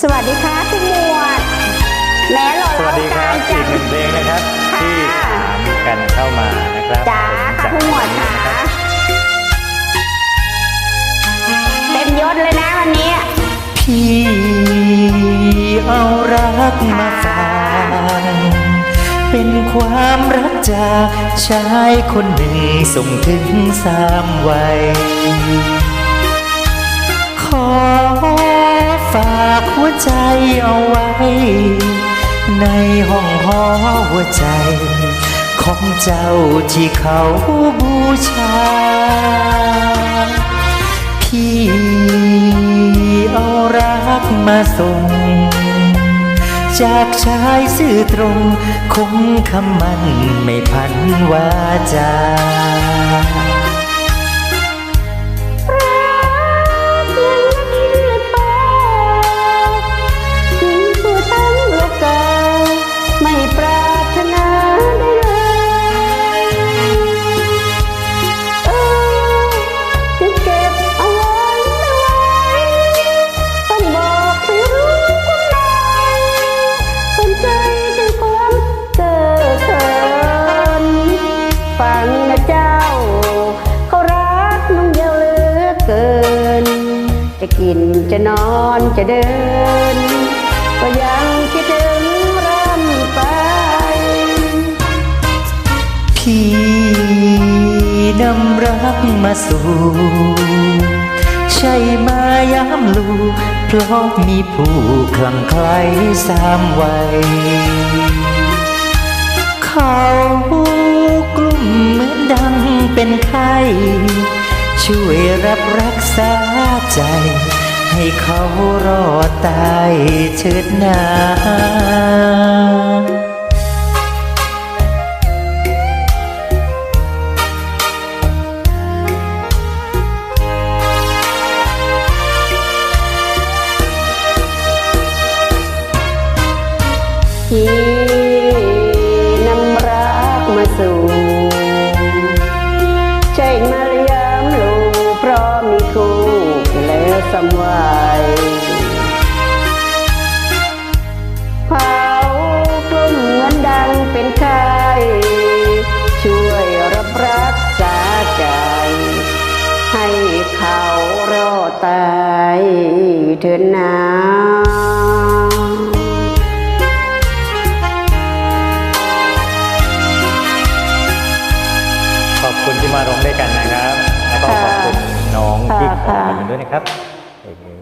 สวัสดีค่ะคุณหมวด แม้หล่อสวัสดีครับจัอีกหนึ่งเพลงนะครับค่ะที่ถามกันเข้ามานะครับจ๋าผมค่ะจากคุณหมวดค่ะเต็มยศเลยนะวันนี้ พี่เอารักมาฝากเป็นความรักจากชายคนหนึ่งส่งถึงสามวัยขอฝากหัวใจเอาไว้ ในห้องหอหัวใจ ของเจ้าที่เขาบูชา พี่เอารักมาส่ง จากชายซื่อตรง คงคำมันไม่พันวาจา เกิน จะกินจะนอนจะเดิน ก็ยังคิดถึงร่ำไป พี่นำรักมาสู่ใช่มายามลูเพราะมีผู้คลั่งไคล้สามวัยเขากลุ่มเหมือนดังเป็นไข้ ช่วยรับรักษาใจ ให้เขารอดตายเชิดหนาที่นำรักมาสู่ใช่มา สำไวยเผากลุ่มเหมือนดังเป็นไข้ช่วยรับรักษาใจ ให้เขารอดตายเถินนาขอบคุณที่มาร้องด้วยกันนะครับ แล้วก็ขอบคุณน้องที่ขอมาด้วยนะครับ Amen.